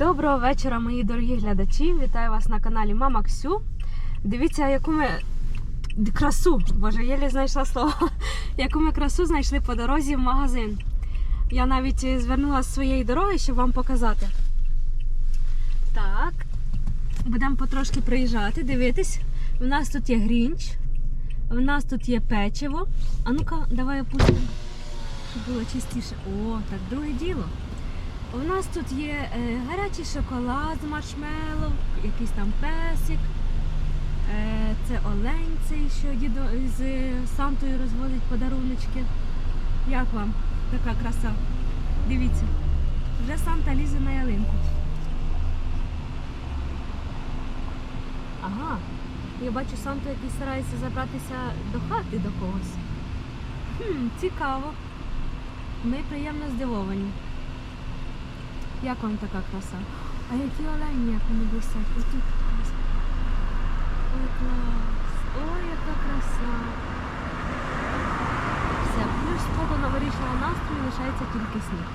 Доброго вечора, мої дорогі глядачі. Вітаю вас на каналі Мама Ксю. Дивіться, яку ми красу, боже, єлі знайшла слово, яку ми красу знайшли по дорозі в магазин. Я навіть звернулася з своєї дороги, щоб вам показати. Так, будемо потрошки приїжджати, дивитись. У нас тут є грінч, у нас тут є печиво. А ну-ка, давай опустимо, щоб було чистіше. О, так друге діло. У нас тут є е, гарячий шоколад з маршмеллоу, якийсь там песик. Е, це олень цей, що дідо з Сантою розводить подаруночки. Як вам така краса? Дивіться, вже Санта лізе на ялинку. Ага, я бачу Санту, який старається забратися до хати до когось. Хм, цікаво. Ми приємно здивовані. Як вам така краса? А які олені, як вони блистять? Ось тут краса. Ой, клас! Ой, яка краса! Все, плюс того новорічного настрою лишається тільки сніг.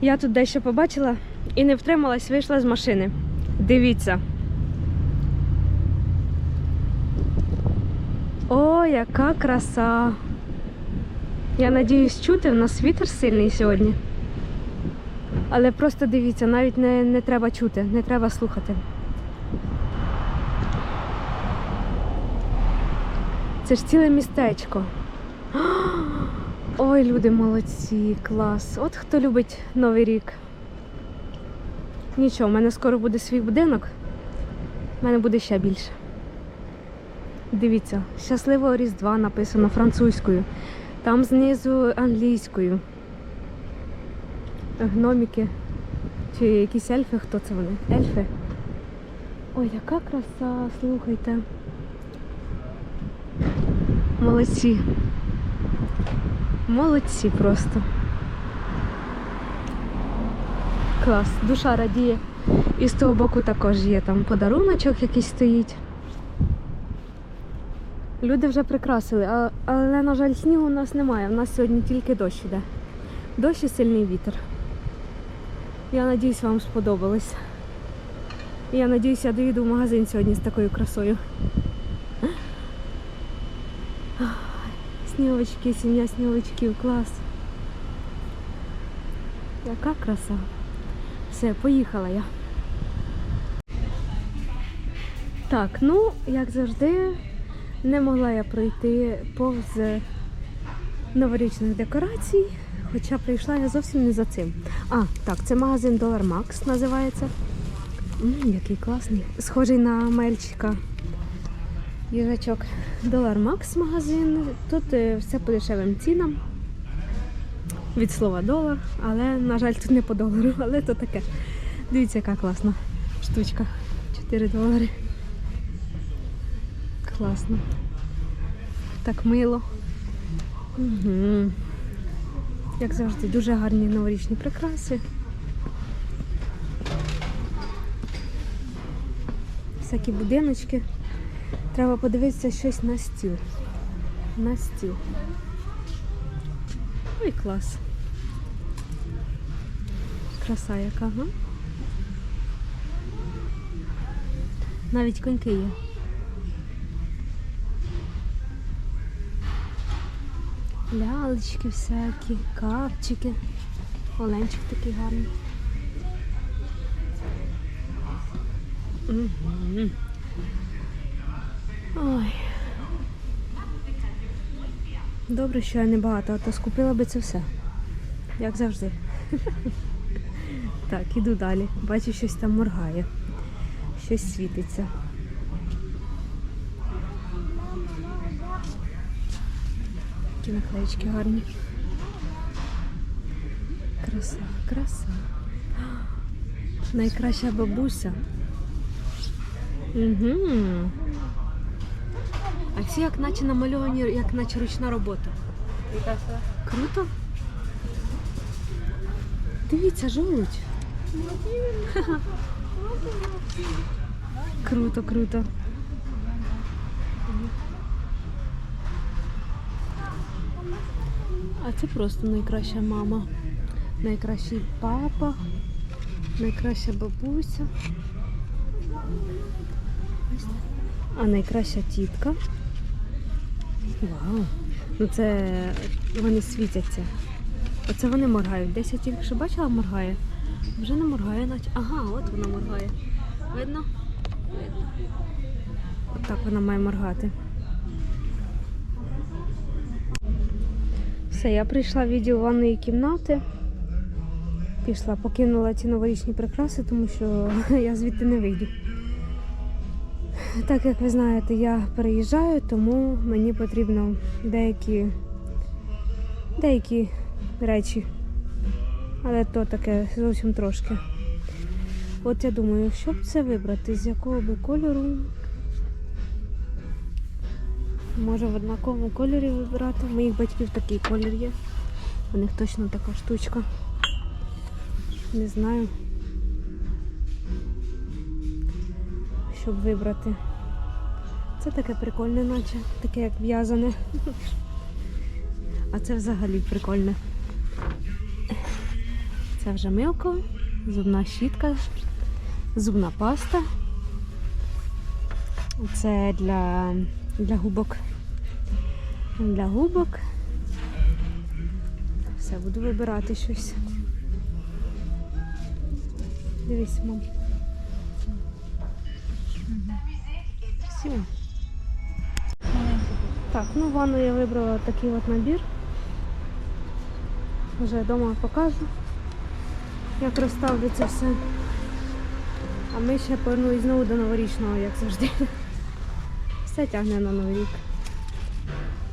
Я тут дещо побачила і не втрималась, вийшла з машини. Дивіться. О, яка краса! Я надіюсь чути, у нас вітер сильний сьогодні. Але просто дивіться, навіть не, не треба чути, не треба слухати. Це ж ціле містечко. Ой, люди молодці, клас. От хто любить Новий рік. Нічого, в мене скоро буде свій будинок. У мене буде ще більше. Дивіться, щасливого Різдва написано французькою. Там знизу англійською. Гноміки. Чи якісь ельфи, хто це вони? Ельфи. Ой, яка краса, слухайте. Молодці. Молодці просто. Клас, душа радіє. І з того боку також є там подаруночок якийсь стоїть. Люди вже прикрасили, але, на жаль, снігу у нас немає. У нас сьогодні тільки дощ іде. Дощ і сильний вітер. Я надіюсь, вам сподобалось. Я надіюсь, я доїду в магазин сьогодні з такою красою. Сніговички, сім'я сніговичків, клас. Яка краса. Все, поїхала я. Так, ну, як завжди, не могла я пройти повз новорічних декорацій, хоча прийшла я зовсім не за цим. А, так, це магазин Dollar Max називається. М, який класний. Схожий на мельчика. Їжачок. Dollar Max магазин. Тут е, все по дешевим цінам. Від слова долар, але, на жаль, тут не по долару, але то таке. Дивіться, яка класна штучка. 4 долари. Класно. Так мило. Угу. Як завжди, дуже гарні новорічні прикраси. Всякі будиночки. Треба подивитися щось на стіл. На стіл. Ой, клас. Краса яка, га? Навіть коньки є. Лялечки всякі, капчики. Оленчик такий гарний. Ой. Добре, що я не багато, а то скупила би це все. Як завжди. Так, іду далі. Бачу, щось там моргає. Щось світиться. Такі наклеїчки гарні. Краса, краса. Найкраща бабуся. Угу. А всі як наче намальовані, як наче ручна робота. Круто. Дивіться, жолудь. Круто, круто. А це просто найкраща мама, найкращий папа, найкраща бабуся. А найкраща тітка. Вау! Ну це вони світяться. Оце вони моргають. Десь я тільки що бачила, моргає. Вже не моргає, наче. Ага, от вона моргає. Видно? Видно. От вона має моргати. Все, я прийшла в відділ ванної кімнати. Пішла, покинула ці новорічні прикраси, тому що я звідти не вийду. Так як ви знаєте, я переїжджаю, тому мені потрібно деякі, деякі речі. Але то таке зовсім трошки. От я думаю, що б це вибрати, з якого би кольору. Може в однаковому кольорі вибирати. У моїх батьків такий колір є. У них точно така штучка. Не знаю. Щоб вибрати. Це таке прикольне, наче, таке як в'язане. А це взагалі прикольне. Це вже милко, зубна щітка, зубна паста. Це для, для губок. Для губок. Все, буду вибирати щось. Дивись, мам. Все. Так, ну ванну я вибрала такий от набір. Вже вдома покажу, як розставлю це все. А ми ще повернулись знову до новорічного, як завжди. Все тягне на новий рік.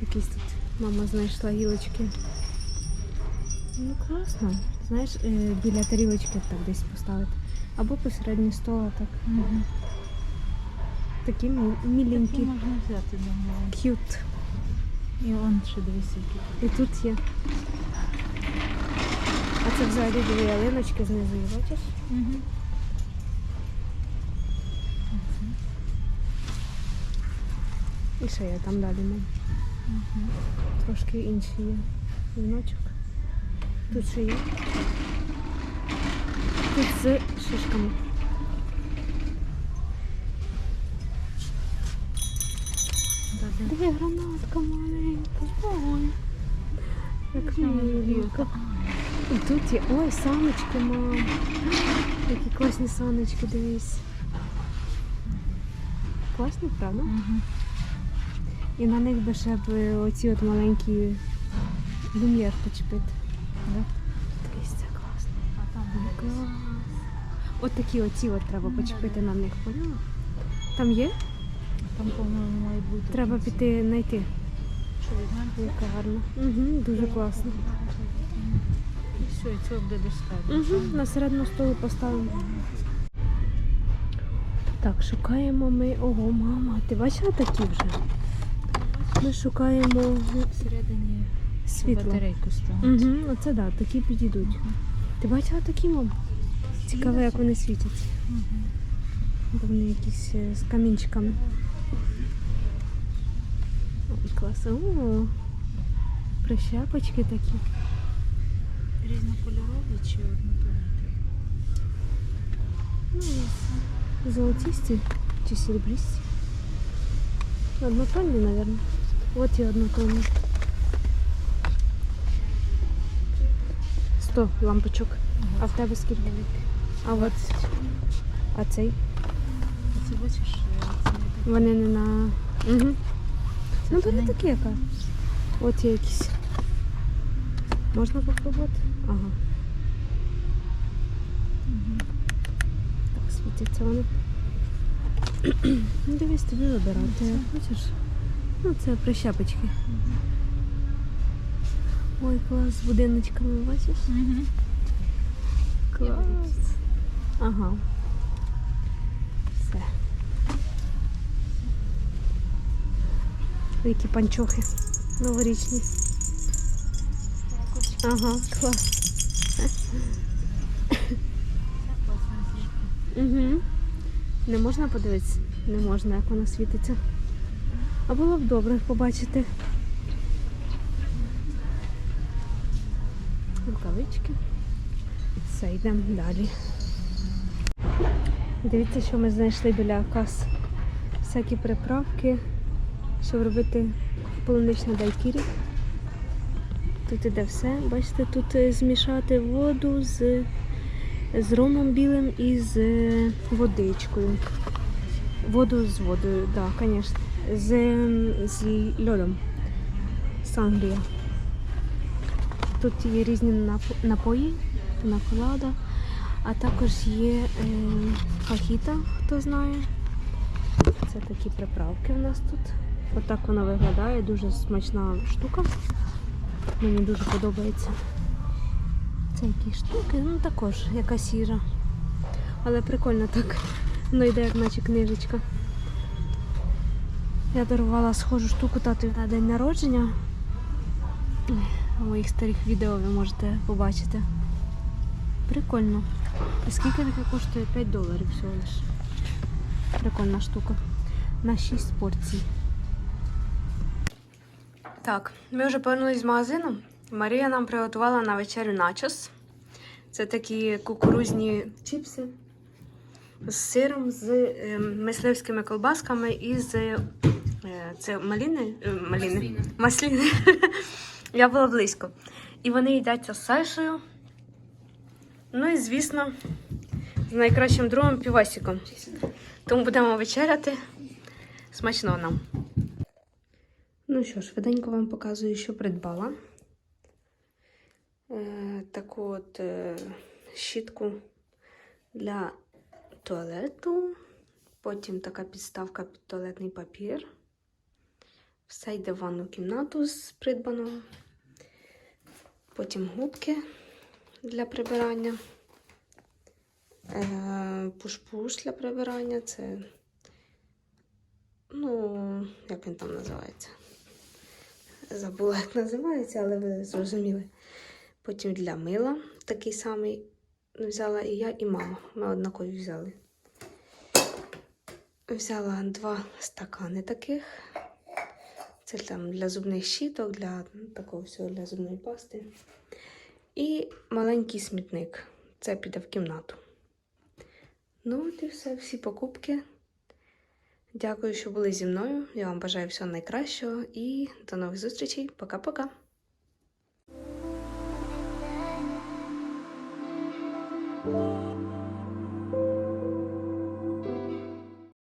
Якісь тут мама знайшла гілочки. Ну класно. Знаєш, е, біля тарілочки так десь поставити. Або посередньо стола так. Такі мі- Такі можна взяти домой. К'ют. І он ще дивись, які. І тут є. А це взагалі дві ялиночки знизу, бачиш? Угу. І ще є там далі. мам. Трошки інші є. Віночок. Тут ще є. Тут з шишками. Диви, гранатка маленька. Ой. Як миленько. І тут є. Ой, саночки, мам. Які класні саночки, дивись. Класні, правда? І на них би ще б оці от маленькі люм'єр почепити. Дивись, це класно. А там Клас. От такі оці от треба почепити на них, поняла? Там є? Там, по-моєму, має бути. Треба піти знайти. Яка гарна. Угу, дуже класно. І все, і це буде. Угу, на середину столу поставимо. Так, шукаємо ми. Ого, мама, ти бачила такі вже? Ми шукаємо Всередині світло. батарейку ставити. Угу, оце да, такі підійдуть. Ти бачила такі, мам? Цікаво, як вони світяться. Бо вони якісь е, з камінчиками. Ой, клас. О, прищепочки такі. Різнокольорові чи однотонні? Ну, золотисті чи серебристі. Однотонні, мабуть. От і однотонні. Сто лампочок. А в тебе скільки? А от а цей? Це бачиш, е. Вони не на. Угу. Ну, тоненькі. такі яка. От є якісь. Можна попробувати? Ага. Так, світяться вони. Ну, дивись, тобі вибирати. Хочеш? Ну, це прищепочки. Ой, клас, з будиночками, бачиш? Мгм. Клас. Ага. Все. Які панчохи новорічні. Ага, клас. Угу. Не можна подивитися? Не можна, як вона світиться. А було б добре побачити. рукавички. Все, йдемо далі. Дивіться, що ми знайшли біля кас. Всякі приправки, щоб робити полуничне дайкірі. Тут іде все. Бачите, тут е, змішати воду з, з ромом білим і з е, водичкою. Воду з водою, так, да, звісно. З, з льодом. Сангрія. Тут є різні напої, наколада, а також є е, фахіта, хто знає. Це такі приправки у нас тут. Отак вона виглядає, дуже смачна штука. Мені дуже подобається. Це якісь штуки, ну також якась їжа. Але прикольно так. Воно йде як наче книжечка. Я дарувала схожу штуку тату на день народження. У моїх старих відео ви можете побачити. Прикольно. І скільки таке коштує? 5 доларів всього лиш. Прикольна штука. На 6 порцій. Так, ми вже повернулись з магазину. Марія нам приготувала на вечерю начос. Це такі кукурузні чіпси з сиром, з е, мисливськими колбасками і з це маліни, е, маліни. масліни. Я була близько. І вони їдяться з Сашею. Ну і, звісно, з найкращим другом півасиком. Тому будемо вечеряти. Смачно нам. Ну що ж, швиденько вам показую, що придбала. Е, таку от е, щітку для туалету. Потім така підставка під туалетний папір. Все йде в ванну кімнату з придбаного. Потім губки для прибирання. Е, Пуш-пуш для прибирання. Це, ну, як він там називається? Забула, як називається, але ви зрозуміли. Потім для мила такий самий взяла і я, і мама. Ми однакові взяли. Взяла два стакани таких. Це там для зубних щіток, для такого всього для зубної пасти. І маленький смітник. Це піде в кімнату. Ну, от і все, всі покупки. Дякую, що були зі мною. Я вам бажаю всього найкращого і до нових зустрічей. Пока-пока. Thank